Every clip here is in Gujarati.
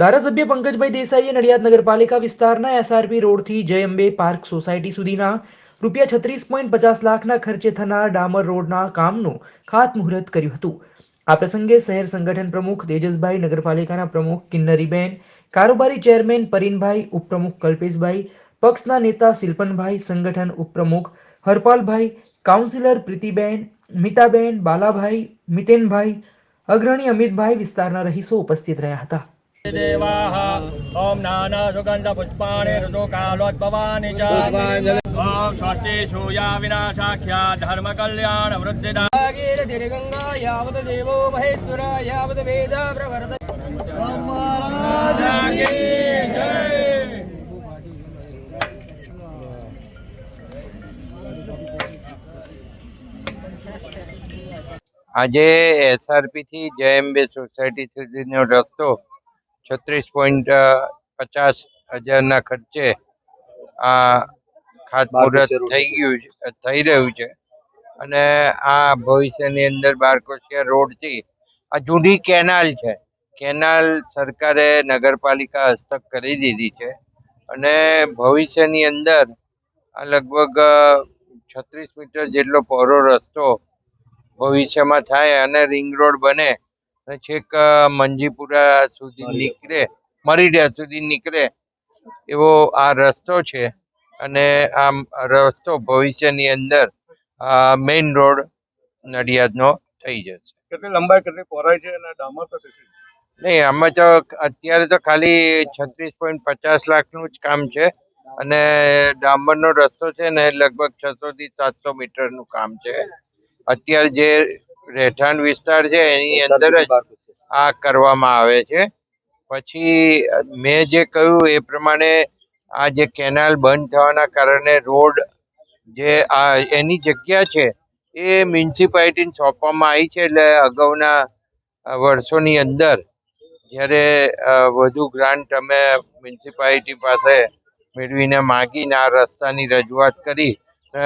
ધારાસભ્ય પંકજભાઈ દેસાઈએ નડિયાદ નગરપાલિકા વિસ્તારના એસઆરપી રોડથી જય અંબે પાર્ક સોસાયટી સુધીના રૂપિયા છત્રીસ પોઈન્ટ પચાસ લાખના ખર્ચે થનાર ડામર રોડના કામનું ખાતમુહૂર્ત કર્યું હતું. આ પ્રસંગે શહેર સંગઠન પ્રમુખ તેજસભાઈ, નગરપાલિકાના પ્રમુખ કિન્નરીબેન, કારોબારી ચેરમેન પરીનભાઈ, ઉપપ્રમુખ કલ્પેશભાઈ, પક્ષના નેતા શિલ્પનભાઈ, સંગઠન ઉપપ્રમુખ હરપાલભાઈ, કાઉન્સિલર પ્રીતિબેન, મીતાબેન, બાલાભાઈ, મિતેનભાઈ, અગ્રણી અમિતભાઈ વિસ્તારના રહીશો ઉપસ્થિત રહ્યા હતા. દેવાહ ઓમ નાના સુગંધ પુષ્પાણી ઋતુકાલોદ્ભવાની ચ ઓમ સ્વસ્તિ સૂયા વિનાશાખ્યા ધર્મ કલ્યાણ વૃદ્ધિદા ગીર ધીર ગંગા યાવત દેવો મહેશ્વર યાવત વેદ પ્રવર્ત આજે એસઆરપી થી જેએમબી સોસાયટી સુધીનો રસ્તો છત્રીસ પોઈન્ટ પચાસ હજારના ખર્ચે આ ખાતમુહૂર્ત થઈ ગયું છે થઈ રહ્યું છે. અને આ ભવિષ્યની અંદર બારકોશિયા રોડથી આ જૂની કેનાલ છે. કેનાલ સરકારે નગરપાલિકા હસ્તક કરી દીધી છે. અને ભવિષ્યની અંદર આ લગભગ છત્રીસ મીટર જેટલો પહોળો રસ્તો ભવિષ્યમાં થાય અને રિંગ રોડ બને અને છેક મંજીપુરા સુધી નીકળે મરીડિયા સુધી નીકળે એવો આ રસ્તો છે. અને આ રસ્તો ભવિષ્યની અંદર મેઇન રોડ નડિયાદનો થઈ જશે. કેટલી લંબાઈ કેટલી પહોળાઈ છે અને ડામર તો નહીં આમાં તો અત્યારે તો ખાલી છત્રીસ પોઈન્ટ પચાસ લાખનું જ કામ છે. અને ડામરનો રસ્તો છે ને લગભગ છસો થી સાતસો મીટરનું કામ છે. અત્યારે જે રહેઠાણ વિસ્તાર છે એની અંદર જ આ કરવામાં આવે છે. પછી મેં જે કહ્યું એ પ્રમાણે આ જે કેનાલ બંધ થવાના કારણે રોડ જે આ એની જગ્યા છે એ મ્યુનિસિપાલિટીને સોંપવામાં આવી છે એટલે અગાઉના વર્ષોની અંદર જ્યારે વધુ ગ્રાન્ટ અમે મ્યુનિસિપાલિટી પાસે મેળવીને માગીને આ રસ્તાની રજૂઆત કરી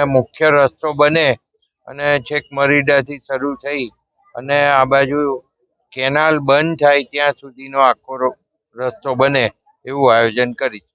મુખ્ય રસ્તો બને અને છેક મરીડાથી શરૂ થઈ અને આ બાજુ કેનાલ બંધ થાય ત્યાં સુધીનો આખો રસ્તો બને એવું આયોજન કરીશ.